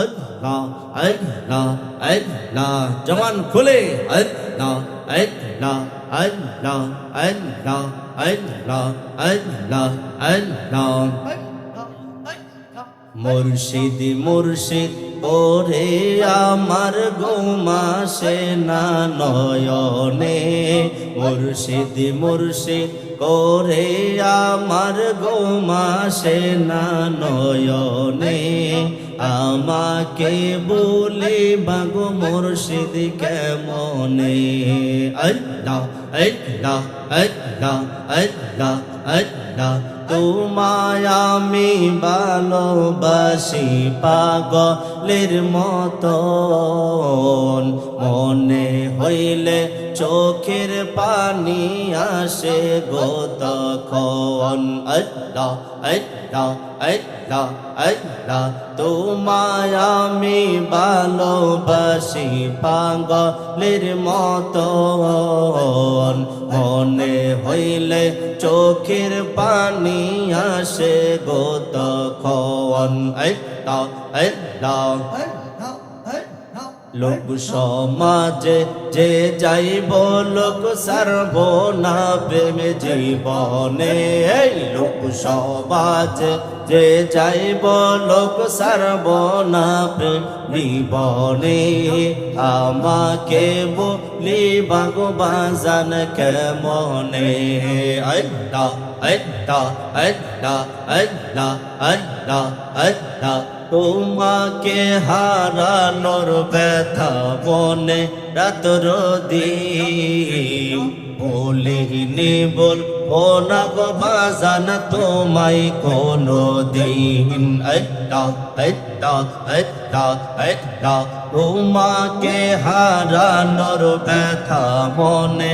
আল্লাহ আল্লাহ আল্লাহ। জমান খুলে। আল্লাহ আল্লাহ আল্লাহ আল্লাহ আল্লাহ। আল্লাহ আল্লাহ। মুর্শিদ মুর্শিদ। ওরে আমার গোমাসে না নয়নে। মুর্শিদ মুর্শিদ করে আমার গোমাসে না নয়নে। আমাকে বলে বাগো মুর্শিদ কেমনে? আল্লাহ আল্লাহ আল্লাহ আল্লাহ আল্লাহ তোমায় আমি ভালোবাসি পাগলের মতন। মনে হইলে চোখের পানি আসে গো তখন। আল্লাহ আল্লাহ আল্লাহ আল্লাহ, তোমায় আমি ভালোবাসি পাগলের মতন। মনে হইলে চোখের পানি আসে গো তখন। আল্লাহ আল্লাহ লোক সমাজে যে যাইব লোক সারব না প্রেম জীবনে, এই লোক সমাজে যে যাইব লোক সারব না প্রেম জীবনে আমাকে বলি বাগো বাজান কেমনে? আল্লাহ আল্লাহ আল্লাহ আল্লাহ আল্লাহ আল্লাহ। তোমাকে হারানোর ব্যথা মনে রাতর দিন। বলিনি বল ওনা গো বাজান, তোমায় কোনো দিন আল্লাহ আল্লাহ আল্লাহ তোমাকে হারানোর ব্যথা মনে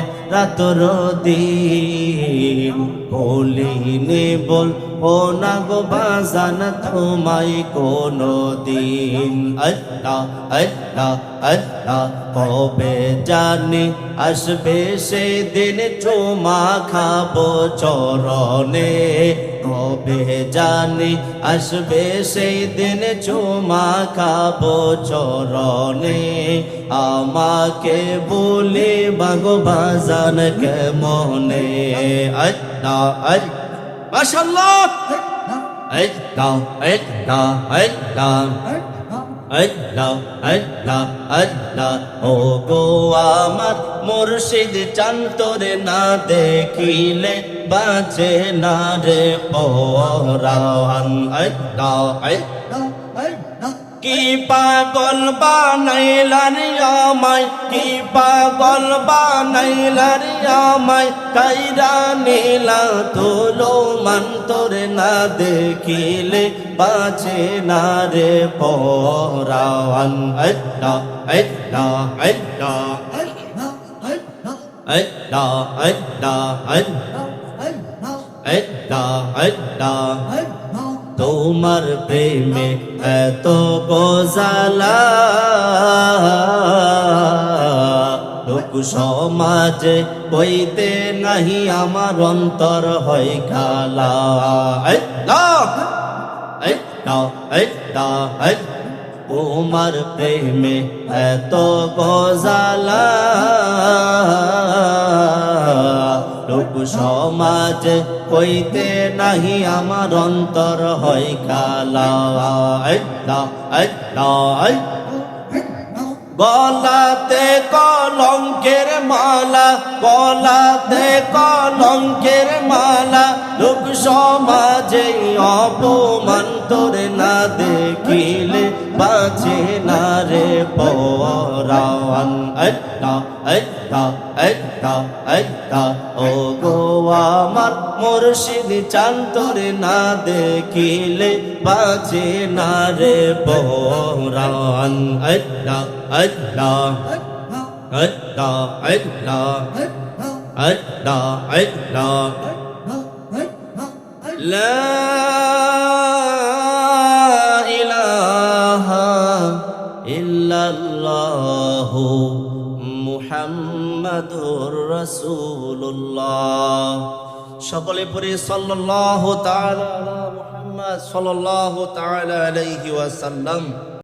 দিন। বলিনি বল, ও না গো বাজান, তোমায় কোনো দিন আল্লাহ আল্লাহ আল্লাহ কবে জানি আসবে সেই দিন চুমা খাব চরণে। কবে জানি আসবে সেই দিন চুমা খাব চরণে। আমাকে বলে, বাগো বাজান কে মনে আল্লাহ আল্লাহ মাশাল্লাহ ও গো আমার মুর্শিদ চান্তরে না দেখিলে বাঁচে না রে? পরান কি পাগল বানাইলার আমায় কি পাগল বানাইলার আমায় কাইরা নীলা তোলো মান তোরে না দেখিলে বাঁচে না রে? পরান আল্লাহ আল্লাহ আল্লাহ আল্লাহ আল্লাহ আল্লাহ আল্লাহ, তোমার প্রেমে এত গোজালা। লোক সমাজে বইতে নাহি আমার অন্তর হয় খালা আল্লাহ আল্লাহ আল্লাহ, তোমার প্রেমে এত গজালা। লোক সমাজ কইতে নাহি আমার অন্তর হয় কালা। বলাতে কলঙ্কের মালা গলাতে কলঙ্কের মালা। সমাজে অপমান তোরে না দেখিলে বাঁচে না রে পরান আল্লাহ আল্লাহ আল্লাহ আল্লাহ ও গো আমার মুর্শিদ চান্তরে না দেখিলে বাঁচে না রে পরান আল্লাহ আল্লাহ আল্লাহ আল্লাহ আল্লাহ আল্লাহ لا إله إلا الله মুহাম্মাদুর রাসূলুল্লাহ সকলে পড়ে সাল্লাল্লাহু তাআলা আলা মুহাম্মদ সাল্লাল্লাহু তাআলা আলাইহি ওয়াসাল্লাম